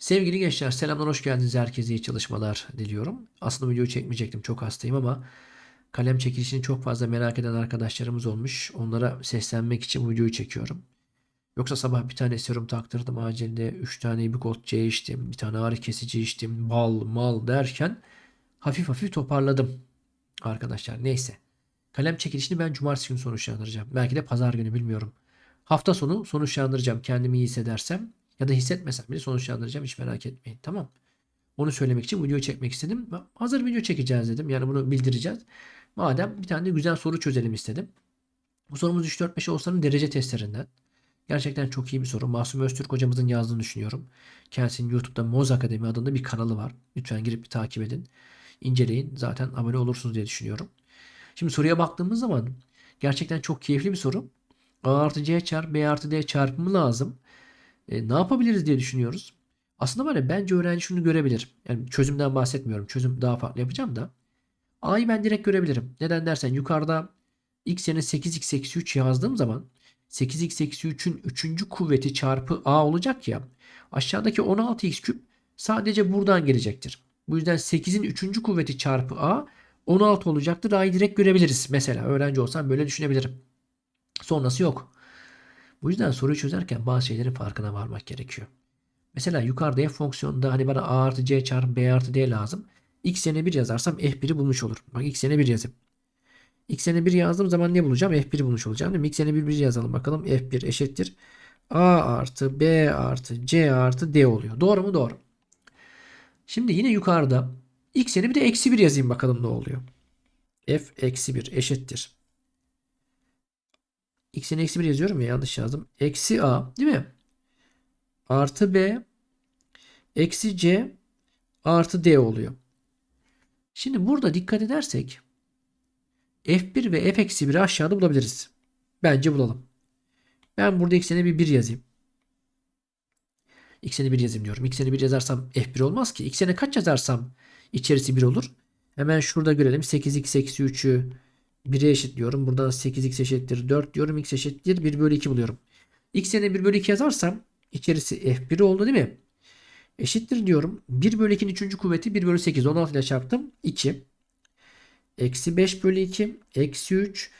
Sevgili gençler selamlar hoş geldiniz. Herkese iyi çalışmalar diliyorum. Aslında videoyu çekmeyecektim çok hastayım ama kalem çekilişini çok fazla merak eden arkadaşlarımız olmuş. Onlara seslenmek için videoyu çekiyorum. Yoksa sabah bir tane serum taktırdım acilde. 3 tane Ibikot C içtim. Bir tane ağrı kesici içtim. Bal mal derken hafif hafif toparladım. Arkadaşlar neyse. Kalem çekilişini ben cumartesi günü sonuçlandıracağım. Belki de pazar günü bilmiyorum. Hafta sonu sonuçlandıracağım kendimi iyi hissedersem. Ya da hissetmesem bile sonuçlandıracağım hiç merak etmeyin. Tamam. Onu söylemek için video çekmek istedim. Hazır video çekeceğiz dedim. Yani bunu bildireceğiz. Madem bir tane de güzel soru çözelim istedim. Bu sorumuz 3-4-5 olsanın derece testlerinden. Gerçekten çok iyi bir soru. Masum Öztürk hocamızın yazdığını düşünüyorum. Kendisinin YouTube'da Moz Akademi adında bir kanalı var. Lütfen girip bir takip edin. İnceleyin. Zaten abone olursunuz diye düşünüyorum. Şimdi soruya baktığımız zaman gerçekten çok keyifli bir soru. A artı C çarpı B artı D çarpımı lazım. E, ne yapabiliriz diye düşünüyoruz. Aslında var ya bence öğrenci şunu görebilir. Yani çözümden bahsetmiyorum. Çözüm daha farklı yapacağım da. A'yı ben direkt görebilirim. Neden dersen yukarıda x yerine 8x eksi 3 yazdığım zaman 8x eksi 3'ün 3. kuvveti çarpı a olacak ya. Aşağıdaki 16x küp sadece buradan gelecektir. Bu yüzden 8'in 3. kuvveti çarpı a 16 olacaktır. A'yı direkt görebiliriz. Mesela öğrenci olsam böyle düşünebilirim. Sonrası yok. Bu yüzden soruyu çözerken bazı şeylerin farkına varmak gerekiyor. Mesela yukarıda f fonksiyonunda hani bana a artı c çarpı b artı d lazım. x yerine 1 yazarsam f1'i bulmuş olur. Bak x yerine 1 yazayım. x yerine 1 yazdığım zaman ne bulacağım? f1'i bulmuş olacağım. Değil mi? x yerine 1, 1 yazalım bakalım. f1 eşittir. a artı b artı c artı d oluyor. Doğru mu? Doğru. Şimdi yine yukarıda x yerine bir de eksi 1 yazayım bakalım ne oluyor. f eksi 1 eşittir. X'in eksi 1 yazıyorum ya yanlış yazdım. Eksi A değil mi? Artı B eksi C artı D oluyor. Şimdi burada dikkat edersek F1 ve F eksi 1'i aşağıda bulabiliriz. Bence bulalım. Ben burada x'ine bir 1 yazayım. x'ine 1 yazayım diyorum. x'ine 1 yazarsam F1 olmaz ki. x'ine kaç yazarsam içerisi 1 olur. Hemen şurada görelim. 8x eksi 3'ü 1'e eşitliyorum. Buradan 8x eşittir 4 diyorum. x eşittir 1 bölü 2 buluyorum. x yerine 1 bölü 2 yazarsam içerisi f1 oldu değil mi? Eşittir diyorum. 1 bölü 2'nin 3. kuvveti 1 bölü 8. 16 ile çarptım. 2. Eksi 5 bölü 2. Eksi 3.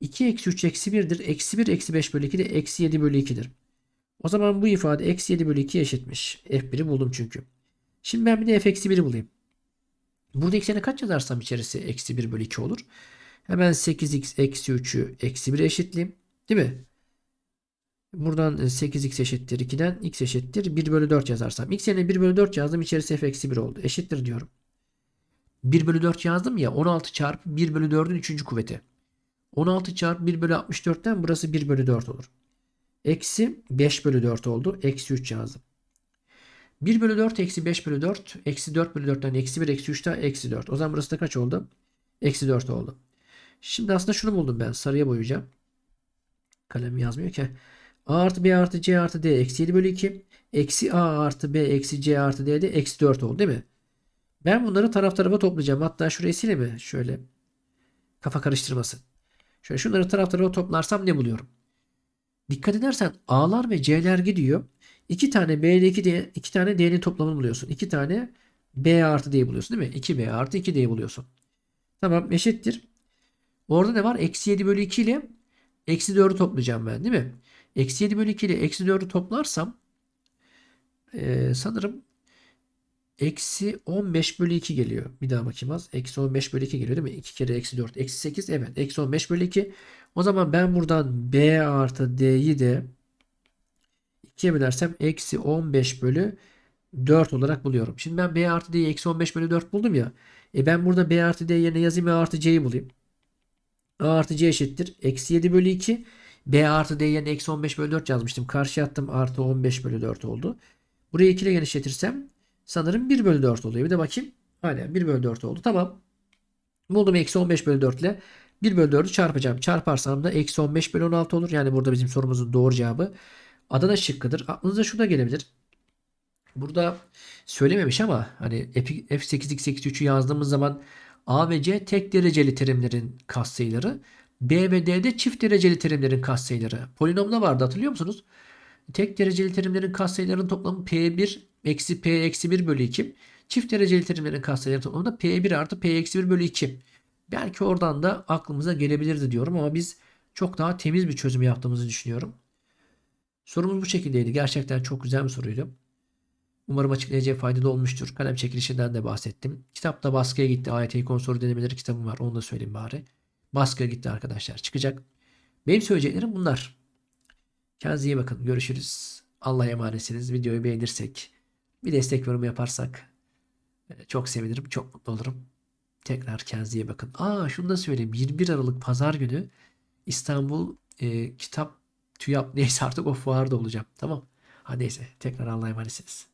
2 eksi 3 eksi 1'dir. Eksi 1 eksi 5 bölü 2 de eksi 7 bölü 2'dir. O zaman bu ifade eksi 7 bölü 2 eşitmiş. F1'i buldum çünkü. Şimdi ben bir de f eksi 1'i bulayım. Burada x'e kaç yazarsam içerisi eksi 1 bölü 2 olur. Hemen 8x eksi 3'ü eksi 1'e eşitleyeyim. Değil mi? Buradan 8x eşittir 2'den x eşittir 1 bölü 4 yazarsam. x yerine 1 bölü 4 yazdım. İçerisi f eksi 1 oldu. Eşittir diyorum. 1 bölü 4 yazdım ya 16 çarpı 1 bölü 4'ün 3. kuvveti. 16 çarpı 1 bölü 64'ten burası 1 bölü 4 olur. Eksi 5 bölü 4 oldu. Eksi 3 yazdım. 1 bölü 4 eksi 5 bölü 4 eksi 4 bölü 4'ten eksi 1 eksi 3'ten eksi 4. O zaman burası da kaç oldu? Eksi 4 oldu. Şimdi aslında şunu buldum ben. Sarıya boyayacağım. Kalem yazmıyor ki. A artı B artı C artı D eksi 7 bölü 2. Eksi A artı B eksi C artı D de eksi 4 oldu değil mi? Ben bunları taraf tarafa toplayacağım. Hatta şurayı sileyim mi? Şöyle. Kafa karıştırmasın. Şöyle şunları taraf tarafa toplarsam ne buluyorum? Dikkat edersen A'lar ve C'ler gidiyor. İki tane B ile 2 D, iki tane D'nin toplamını buluyorsun. İki tane B artı D buluyorsun değil mi? 2B artı 2 D buluyorsun. Tamam eşittir. Orada ne var? Eksi 7 bölü 2 ile eksi 4'ü toplayacağım ben değil mi? Eksi 7 bölü 2 ile eksi 4'ü toplarsam e, sanırım eksi 15 bölü 2 geliyor. Bir daha bakayım az. Eksi 15 bölü 2 geliyor değil mi? 2 kere eksi 4. Eksi 8 evet. Eksi 15 bölü 2. O zaman ben buradan B artı D'yi de 2'ye bölersem eksi 15 bölü 4 olarak buluyorum. Şimdi ben B artı D'yi eksi 15 bölü 4 buldum ya. E ben burada B artı D yerine yazayım A artı C'yi bulayım. A artı C eşittir. Eksi 7 bölü 2. B artı D yerine eksi 15 bölü 4 yazmıştım. Karşıya attım artı 15 bölü 4 oldu. Burayı 2 ile genişletirsem sanırım 1 bölü 4 oluyor. Bir de bakayım. Aynen 1 bölü 4 oldu. Tamam. Buldum eksi 15 bölü 4 ile 1 bölü 4'ü çarpacağım. Çarparsam da eksi 15 bölü 16 olur. Yani burada bizim sorumuzun doğru cevabı Adana şıkkıdır. Aklınıza şu da gelebilir. Burada söylememiş ama hani f8x-3'ü yazdığımız zaman A ve C tek dereceli terimlerin katsayıları. B ve D'de çift dereceli terimlerin katsayıları. Polinomda vardı hatırlıyor musunuz? Tek dereceli terimlerin katsayılarının toplamı P1 eksi P eksi 1 bölü 2. Çift dereceli terimlerin katsayıları toplamında P1 artı P eksi 1 bölü 2. Belki oradan da aklımıza gelebilirdi diyorum ama biz çok daha temiz bir çözüm yaptığımızı düşünüyorum. Sorumuz bu şekildeydi. Gerçekten çok güzel bir soruydu. Umarım açıklayıcıya faydalı olmuştur. Kalem çekilişinden de bahsettim. Kitap da baskıya gitti. AYT konsolu denemeleri kitabım var. Onu da söyleyeyim bari. Baskıya gitti arkadaşlar. Çıkacak. Benim söyleyeceklerim bunlar. Kendinize iyi bakın. Görüşürüz. Allah'a emanetsiniz. Videoyu beğenirsek, bir destek yorum yaparsak e, çok sevinirim. Çok mutlu olurum. Tekrar kendinize iyi bakın. Aa şunu da söyleyeyim. 21 Aralık Pazar günü İstanbul e, Kitap TÜYAP neyse artık o fuarda olacağım. Tamam. Ha neyse. Tekrar Allah'a emanetsiniz.